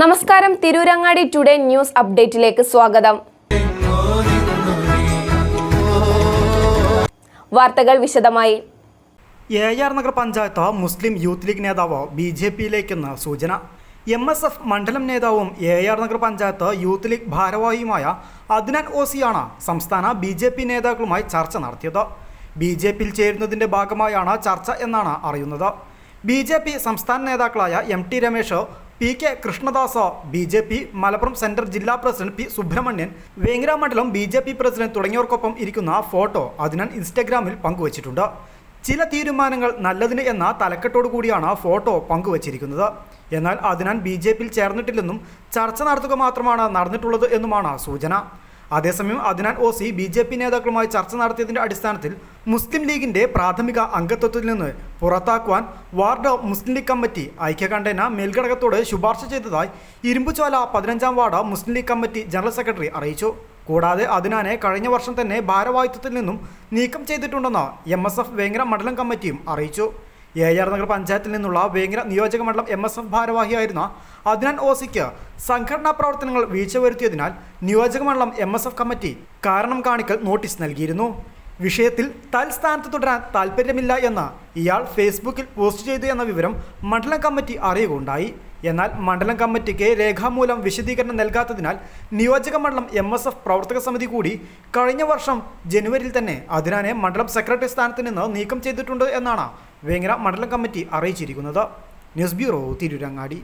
നമസ്കാരം. Tirurangadi today news അപ്ഡേറ്റിലേക്ക് സ്വാഗതം. വാർത്തകൾ വിശദമായി. A R Nagar panchayat Muslim youth league നേതാവ് ബി ജെ പിയിലേക്കെന്ന് സൂചന. എം എസ് എഫ് മണ്ഡലം നേതാവും A R Nagar panchayat youth league ഭാരവാഹിയുമായ Adnan ഓസിയാണ് സംസ്ഥാന ബി ജെ പി നേതാക്കളുമായി ചർച്ച നടത്തിയത്. ബി ജെ പിയിൽ ചേരുന്നതിന്റെ ഭാഗമായാണ് ചർച്ച എന്നാണ് അറിയുന്നത്. ബി ജെ പി സംസ്ഥാന നേതാക്കളായ M T Ramesh P K Krishnadas B J P Malappuram central ജില്ലാ പ്രസിഡന്റ് പി സുബ്രഹ്മണ്യൻ വേങ്ങര മണ്ഡലം ബി ജെ പി പ്രസിഡന്റ് തുടങ്ങിയവർക്കൊപ്പം ഇരിക്കുന്ന ഫോട്ടോ അതിനാൽ ഇൻസ്റ്റഗ്രാമിൽ പങ്കുവച്ചിട്ടുണ്ട്. ചില തീരുമാനങ്ങൾ നല്ലതിന് എന്ന തലക്കെട്ടോടു കൂടിയാണ് ഫോട്ടോ പങ്കുവച്ചിരിക്കുന്നത്. എന്നാൽ അതിനാൽ ബി ജെ പിയിൽ ചേർന്നിട്ടില്ലെന്നും ചർച്ച നടത്തുക മാത്രമാണ് നടന്നിട്ടുള്ളത് എന്നുമാണ് സൂചന. അതേസമയം Adnan O C B J P നേതാക്കളുമായി ചർച്ച നടത്തിയതിന്റെ അടിസ്ഥാനത്തിൽ മുസ്ലിം ലീഗിന്റെ പ്രാഥമിക അംഗത്വത്തിൽ നിന്ന് പുറത്താക്കുവാൻ വാർഡ് മുസ്ലിം ലീഗ് കമ്മിറ്റി ഐക്യകണ്ഠേന മേൽഘടകത്തോട് ശുപാർശ ചെയ്തതായി ഇരുമ്പുചോല പതിനഞ്ചാം ward Muslim league committee general secretary അറിയിച്ചു. കൂടാതെ അതിനാനെ കഴിഞ്ഞ വർഷം തന്നെ ഭാരവാഹിത്വത്തിൽ നിന്നും നീക്കം ചെയ്തിട്ടുണ്ടെന്ന് എം എസ് എഫ് വേങ്ങര മണ്ഡലം കമ്മിറ്റിയും അറിയിച്ചു. എ ആർ നഗർ പഞ്ചായത്തിൽ നിന്നുള്ള വേങ്ങര നിയോജക മണ്ഡലം എം എസ് എഫ് ഭാരവാഹിയായിരുന്ന അദ്നാൻ ഓസിക്ക് സംഘടനാ പ്രവർത്തനങ്ങൾ വീഴ്ച വരുത്തിയതിനാൽ നിയോജക മണ്ഡലം എം എസ് എഫ് കമ്മിറ്റി കാരണം കാണിക്കൽ നോട്ടീസ് നൽകിയിരുന്നു. വിഷയത്തിൽ തൽസ്ഥാനത്ത് തുടരാൻ താൽപ്പര്യമില്ല എന്ന ഇയാൾ ഫേസ്ബുക്കിൽ പോസ്റ്റ് ചെയ്തു എന്ന വിവരം മണ്ഡലം കമ്മിറ്റി അറിയുകയുണ്ടായി. എന്നാൽ മണ്ഡലം കമ്മിറ്റിക്ക് രേഖാമൂലം വിശദീകരണം നൽകാത്തതിനാൽ നിയോജക മണ്ഡലം എം എസ് എഫ് പ്രവർത്തക സമിതി കൂടി കഴിഞ്ഞ വർഷം ജനുവരിയിൽ തന്നെ അതിനാനെ മണ്ഡലം സെക്രട്ടറി സ്ഥാനത്ത് നിന്ന് നീക്കം ചെയ്തിട്ടുണ്ട് എന്നാണ് വേങ്ങര മണ്ഡലം കമ്മിറ്റി അറിയിച്ചിരിക്കുന്നത്. News bureau Tirurangadi.